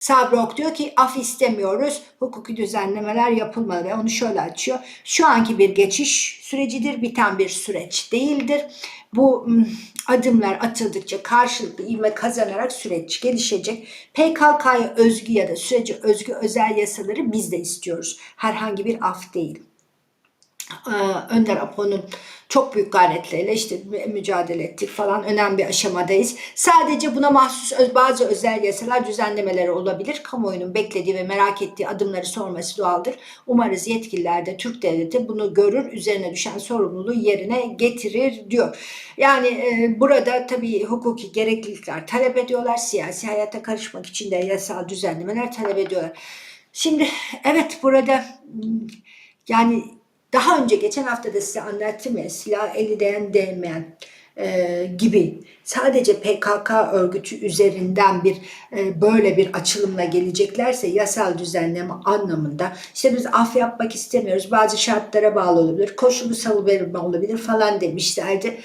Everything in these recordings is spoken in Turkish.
Sabrok diyor ki af istemiyoruz, hukuki düzenlemeler yapılmalı ve onu şöyle açıyor. Şu anki bir geçiş sürecidir, biten bir süreç değildir. Bu adımlar atıldıkça karşılıklı ivme kazanarak süreç gelişecek. PKK'ya özgü ya da sürece özgü özel yasaları biz de istiyoruz. Herhangi bir af değil. Ee, Önder Apo'nun çok büyük gayretleriyle işte mü- mücadele ettik falan önemli bir aşamadayız. Sadece buna mahsus bazı özel yasalar düzenlemeleri olabilir. Kamuoyunun beklediği ve merak ettiği adımları sorması doğaldır. Umarız yetkililer de Türk devleti bunu görür, üzerine düşen sorumluluğu yerine getirir diyor. Yani e, burada tabii hukuki gereklilikler talep ediyorlar. Siyasi hayata karışmak için de yasal düzenlemeler talep ediyorlar. Şimdi evet burada yani daha önce geçen hafta da size anlattım ya silah eli değen değmeyen e, gibi sadece PKK örgütü üzerinden bir e, böyle bir açılımla geleceklerse yasal düzenleme anlamında işte biz af yapmak istemiyoruz bazı şartlara bağlı olabilir koşullu salıverme olabilir falan demişlerdi.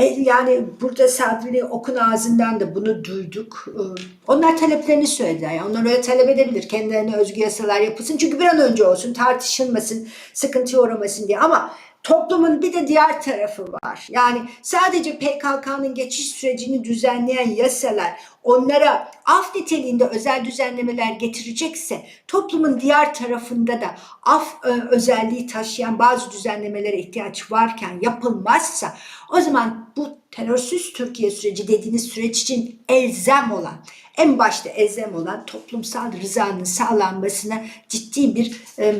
E, yani burada Sadri Okun ağzından da bunu duyduk. E, Onlar taleplerini söylediler. Yani onlar öyle talep edebilir. Kendilerine özgü yasalar yapılsın. Çünkü bir an önce olsun, tartışılmasın, sıkıntıya uğramasın diye. Ama toplumun bir de diğer tarafı var. Yani sadece PKK'nın geçiş sürecini düzenleyen yasalar onlara af niteliğinde özel düzenlemeler getirecekse toplumun diğer tarafında da af e, özelliği taşıyan bazı düzenlemelere ihtiyaç varken yapılmazsa o zaman bu terörsüz Türkiye süreci dediğiniz süreç için elzem olan en başta elzem olan toplumsal rızanın sağlanmasına ciddi bir e,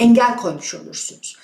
engel koymuş olursunuz.